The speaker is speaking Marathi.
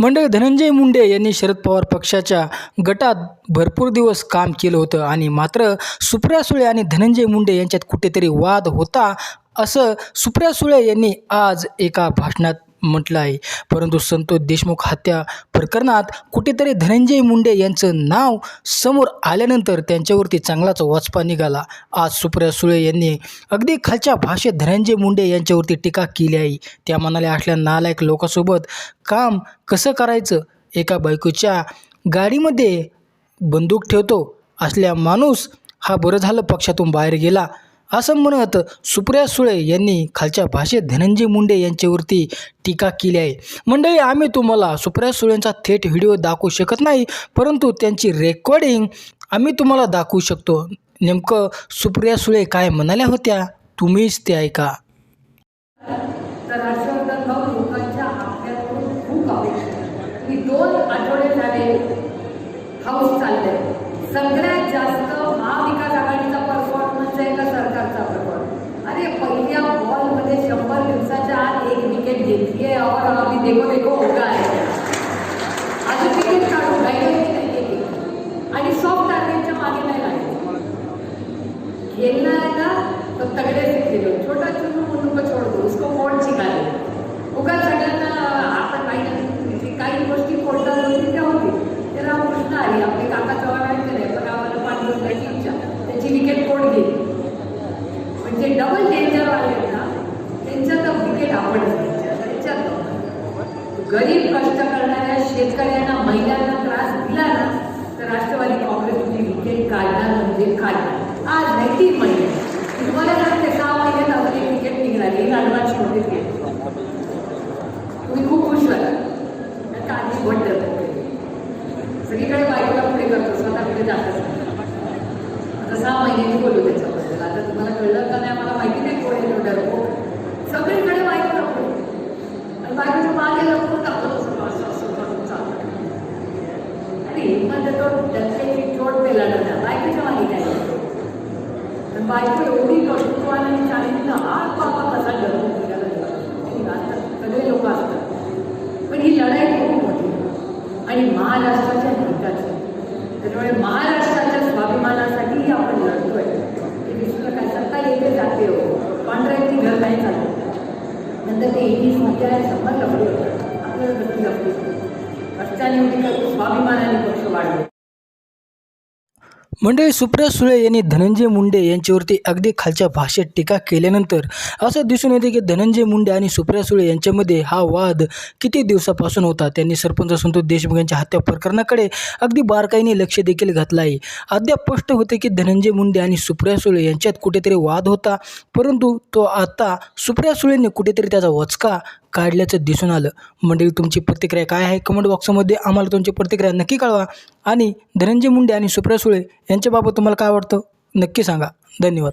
मंडळ धनंजय मुंडे यांनी शरद पवार पक्षाच्या गटात भरपूर दिवस काम केलं होतं आणि मात्र सुप्रिया सुळे आणि धनंजय मुंडे यांच्यात कुठेतरी वाद होता असं सुप्रिया सुळे यांनी आज एका भाषणात म्हटलं आहे. परंतु संतोष देशमुख हत्या प्रकरणात कुठेतरी धनंजय मुंडे यांचं नाव समोर आल्यानंतर त्यांच्यावरती चांगलाच वाचपा निघाला. आज सुप्रिया सुळे यांनी अगदी खालच्या भाषेत धनंजय मुंडे यांच्यावरती टीका केली आहे. त्या मनाला असल्या नालायक लोकांसोबत काम कसं करायचं? एका बायकोच्या गाडीमध्ये बंदूक ठेवतो. असल्या माणूस हा बरं झालं पक्षातून बाहेर गेला. असं म्हणत सुप्रिया सुळे यांनी खालच्या भाषेत धनंजय मुंडे यांच्यावरती टीका केली आहे. मंडळी आम्ही तुम्हाला सुप्रिया सुळेंचा थेट व्हिडिओ दाखवू शकत नाही परंतु त्यांची रेकॉर्डिंग आम्ही तुम्हाला दाखवू शकतो. नेमकं सुप्रिया सुळे काय म्हणाल्या होत्या तुम्हीच ते ऐका. तर हर्षवर्धन भाऊ लोकांच्या आपल्याकडून खूप अपेक्षा मी दोन आठवडे झाले हाऊस सगळ्यात जास्त महाविकास आघाडीचा परफॉर्मन्स आहे का सरकारचा परफॉर्मन्स अरे पहिल्या बॉलमध्ये शंभर दिवसाच्या आत एक विकेट घेतली आहे और आम्ही देखो देखो होगा आहे अजून विकेट काढू गायडन्स नाही आहे आणि सॉफ्ट टार्गेटच्या मागे नाही लागले खेलना है ना तो तगड़े से खेलो छोटा चुनू मुन्नू को छोड़. दो उसको फोड शिकाले? उगा सगळ्यांना आपण काही काही गोष्टी फोडतात होती त्या होती. ते रामकृष्ण आली. आपले काका चव्हाण आहेत का नाही पण आम्हाला पाठवण्याची इच्छा. त्याची विकेट फोड गेली म्हणजे डबल डेंजर आले ना त्यांच्यात विकेट आपण त्यांच्यात गरीब कष्ट करणाऱ्या शेतकऱ्यांना महिलांना त्रास दिला ना तर राष्ट्रवादी काँग्रेसची विकेट काढणार म्हणजे काढणार आज नाही तीन महिने मी तुम्हाला सांगते सहा महिन्यात अजून एक विकेट निघाली ही ॲडव्हान्स नोटीस घेतली तुम्ही खूप खुश व्हाल कारण का सगळीकडे बायकोला पुढे करतो स्वतः पुढे जातच आता सहा महिन्यांनी बोलू त्याच्याबद्दल आता तुम्हाला कळलं का नाही आम्हाला माहिती नाही कोण येतो तो सगळीकडे बायकोला पुढे आणि बायकोच्या मागे लपून टाकलं आणि हिंमत तो डरकेची चोट पेला ना बायकोच्या मागे काय तर बायको एवढी कष्टवान आणि चांगली ना बाबा कसा डरून निघाला तेव्हा. असतात सगळे लोक असतात पण ही लढाई खूप मोठी आहे. आणि महाराष्ट्राच्या हिताची त्यामुळे महाराष्ट्राच्या स्वाभिमानासाठी आपण लढतोय. ते दिसलं काय सत्ता येते जाते हो. कॉन्ट्रॅक्टची घर नाही चालत. नंतर ते इंग्लिशमध्ये आहे शंभर लपले होते. आपल्याला कसं लफडी कष्टाने करतो स्वाभिमानाने पक्ष वाढले. मंडळी सुप्रिया सुळे यांनी धनंजय मुंडे यांच्यावरती अगदी खालच्या भाषेत टीका केल्यानंतर असं दिसून येते की धनंजय मुंडे आणि सुप्रिया सुळे यांच्यामध्ये हा वाद किती दिवसापासून होता? त्यांनी सरपंच संतोष देशमुख यांच्या हत्या प्रकरणाकडे अगदी बारकाईने लक्ष देखील घातलं आहे अद्याप स्पष्ट होते की धनंजय मुंडे आणि सुप्रिया सुळे यांच्यात कुठेतरी वाद होता परंतु तो आता सुप्रिया सुळेंनी कुठेतरी त्याचा वचका काढल्याचं दिसून आलं. मंडळी तुमची प्रतिक्रिया काय आहे? कमेंट बॉक्समध्ये आम्हाला तुमची प्रतिक्रिया नक्की कळवा. आणि धनंजय मुंडे आणि सुप्रिया सुळे यांच्याबाबत तुम्हाला काय वाटतं? नक्की सांगा. धन्यवाद.